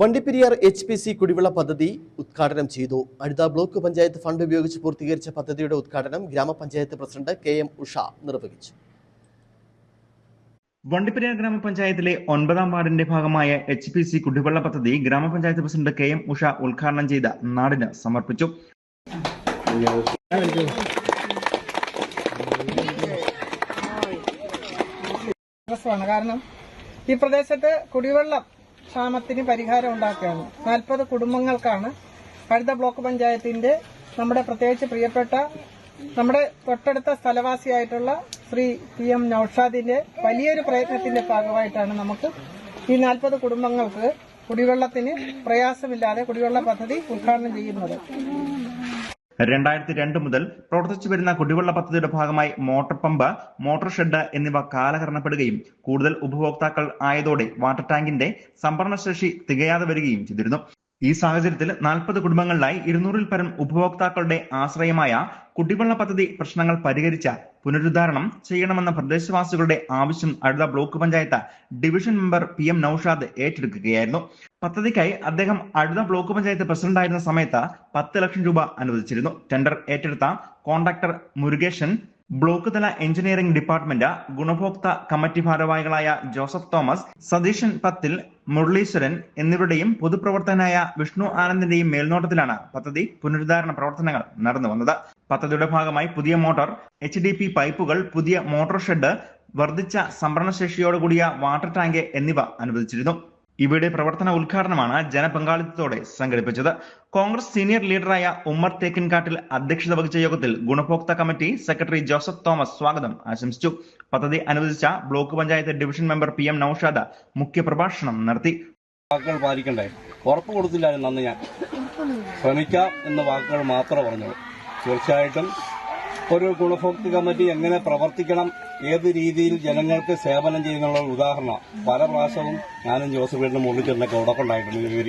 Vandiperiyar H P C കുടിവെള്ള പദ്ധതി ഉദ്ഘാടനം ചെയ്തു. അഴുത ബ്ലോക്ക് പഞ്ചായത്ത് ഫണ്ട് ഉപയോഗിച്ച് പൂർത്തീകരിച്ച പദ്ധതിയുടെ ഉദ്ഘാടനം ഗ്രാമപഞ്ചായത്ത് പ്രസിഡന്റ് കെ എം ഉഷ നിർവഹിച്ചു. വണ്ടിപ്പെരിയാർ ഗ്രാമപഞ്ചായത്തിലെ ഒൻപതാം വാർഡിന്റെ ഭാഗമായ എച്ച് പി സി കുടിവെള്ള പദ്ധതി ഗ്രാമപഞ്ചായത്ത് പ്രസിഡന്റ് കെ എം ഉഷ ഉദ്ഘാടനം ചെയ്ത് നാടിന് സമർപ്പിച്ചു. കാരണം ഈ പ്രദേശത്ത് കുടിവെള്ളം ക്ഷാമത്തിന് പരിഹാരം ഉണ്ടാക്കുകയാണ്. നാൽപ്പത് കുടുംബങ്ങൾക്കാണ് കഴുത ബ്ലോക്ക് പഞ്ചായത്തിന്റെ നമ്മുടെ പ്രത്യേകിച്ച് പ്രിയപ്പെട്ട നമ്മുടെ തൊട്ടടുത്ത സ്ഥലവാസിയായിട്ടുള്ള ശ്രീ പി എം നൌഷാദിന്റെ വലിയൊരു പ്രയത്നത്തിന്റെ ഭാഗമായിട്ടാണ് നമുക്ക് ഈ നാൽപ്പത് കുടുംബങ്ങൾക്ക് കുടിവെള്ളത്തിന് പ്രയാസമില്ലാതെ കുടിവെള്ള പദ്ധതി ഉദ്ഘാടനം ചെയ്യുന്നത്. രണ്ടായിരത്തി രണ്ട് മുതൽ പ്രവർത്തിച്ചു വരുന്ന കുടിവെള്ള പദ്ധതിയുടെ ഭാഗമായി മോട്ടോർ പമ്പ് മോട്ടോർ ഷെഡ് എന്നിവ കാലഹരണപ്പെടുകയും കൂടുതൽ ഉപഭോക്താക്കൾ ആയതോടെ വാട്ടർ ടാങ്കിന്റെ സംഭരണശേഷി തികയാതെ വരികയും ചെയ്തിരുന്നു. ഈ സാഹചര്യത്തിൽ നാൽപ്പത് കുടുംബങ്ങളിലായി ഇരുന്നൂറിൽ പരം ഉപഭോക്താക്കളുടെ ആശ്രയമായ കുടിവെള്ള പദ്ധതി പ്രശ്നങ്ങൾ പരിഹരിച്ച പുനരുദ്ധാരണം ചെയ്യണമെന്ന പ്രദേശവാസികളുടെ ആവശ്യം അടുത്ത block panchayat division member P M Naushad ഏറ്റെടുക്കുകയായിരുന്നു. പദ്ധതിക്കായി അദ്ദേഹം അടുത്ത ബ്ലോക്ക് പഞ്ചായത്ത് പ്രസിഡന്റായിരുന്ന സമയത്ത് പത്ത് ലക്ഷം രൂപ അനുവദിച്ചിരുന്നു. ടെൻഡർ ഏറ്റെടുത്ത കോൺട്രാക്ടർ മുരുകേശൻ ബ്ലോക്ക് തല എഞ്ചിനീയറിംഗ് ഡിപ്പാർട്ട്മെന്റ് ഗുണഭോക്ത കമ്മിറ്റി ഭാരവാഹികളായ ജോസഫ് തോമസ് സതീശൻ പത്തിൽ മുരളീശ്വരൻ എന്നിവരുടെയും പൊതുപ്രവർത്തകനായ വിഷ്ണു ആനന്ദിന്റെയും മേൽനോട്ടത്തിലാണ് പദ്ധതി പുനരുദ്ധാരണ പ്രവർത്തനങ്ങൾ നടന്നു വന്നത്. പദ്ധതിയുടെ ഭാഗമായി പുതിയ മോട്ടോർ എച്ച് ഡി പി പൈപ്പുകൾ പുതിയ മോട്ടോർ ഷെഡ് വർദ്ധിച്ച സംഭരണശേഷിയോടുകൂടിയ വാട്ടർ ടാങ്ക് എന്നിവ അനുവദിച്ചിരുന്നു. ഇവയുടെ പ്രവർത്തന ഉദ്ഘാടനമാണ് ജനപങ്കാളിത്തത്തോടെ സംഘടിപ്പിച്ചത്. കോൺഗ്രസ് സീനിയർ ലീഡറായ ഉമ്മർ തേക്കിൻകാട്ടിൽ അധ്യക്ഷത വഹിച്ച യോഗത്തിൽ ഗുണഭോക്ത കമ്മിറ്റി സെക്രട്ടറി ജോസഫ് തോമസ് സ്വാഗതം ആശംസിച്ചു. പദ്ധതി അനുവദിച്ച block panchayat division member P M Naushad മുഖ്യപ്രഭാഷണം നടത്തി. വാക്കുകൾ പാലിക്കണ്ടേ? ഉറപ്പ് കൊടുത്തില്ലായിരുന്നു ഞാൻ. ശ്രമിക്കാം എന്ന വാക്കുകൾ മാത്രമേ പറഞ്ഞുള്ളൂ തീർച്ചയായിട്ടും ഒരു ഗുണഭോക്തൃ കമ്മിറ്റി എങ്ങനെ പ്രവർത്തിക്കണം ഏത് രീതിയിൽ ജനങ്ങൾക്ക് സേവനം ചെയ്യുന്നുള്ള ഉദാഹരണം. പല പ്രാവശ്യവും ഞാനും ജോസഫ് വീടിനും മുകളിൽ ചെന്നൊക്കെ ഉടക്കുണ്ടായിട്ടുണ്ട് ഇവർ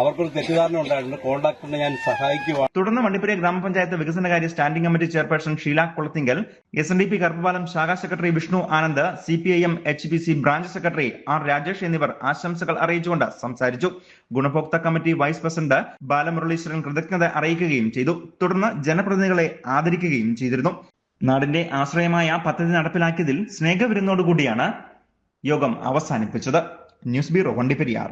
അവർക്കൊരു തെറ്റിദ്ധാരണ ഉണ്ടായിട്ടുണ്ട്. കോൺട്രാക്ടറിനെ ഞാൻ സഹായിക്കുവാണ് തുടർന്ന് വണ്ടിപ്പുര ഗ്രാമപഞ്ചായത്ത് വികസനകാര്യ standing committee chairperson Sheela Kulathinkal S N D P ശാഖാ secretary Vishnu Anand C P I M H P C branch secretary R Rajesh എന്നിവർ ആശംസകൾ അറിയിച്ചുകൊണ്ട് സംസാരിച്ചു. ഗുണഭോക്ത കമ്മിറ്റി വൈസ് പ്രസിഡന്റ് ബാലമുരളീശ്വരൻ കൃതജ്ഞത അറിയിക്കുകയും ചെയ്തു. തുടർന്ന് ജനപ്രതിനിധികളെ ആദരിക്കുകയും ചെയ്തിരുന്നു. നാടിന്റെ ആശ്രയമായ പദ്ധതി നടപ്പിലാക്കിയതിൽ സ്നേഹവിരുന്നോടുകൂടിയാണ് യോഗം അവസാനിപ്പിച്ചത്. News bureau Vandiperiyar.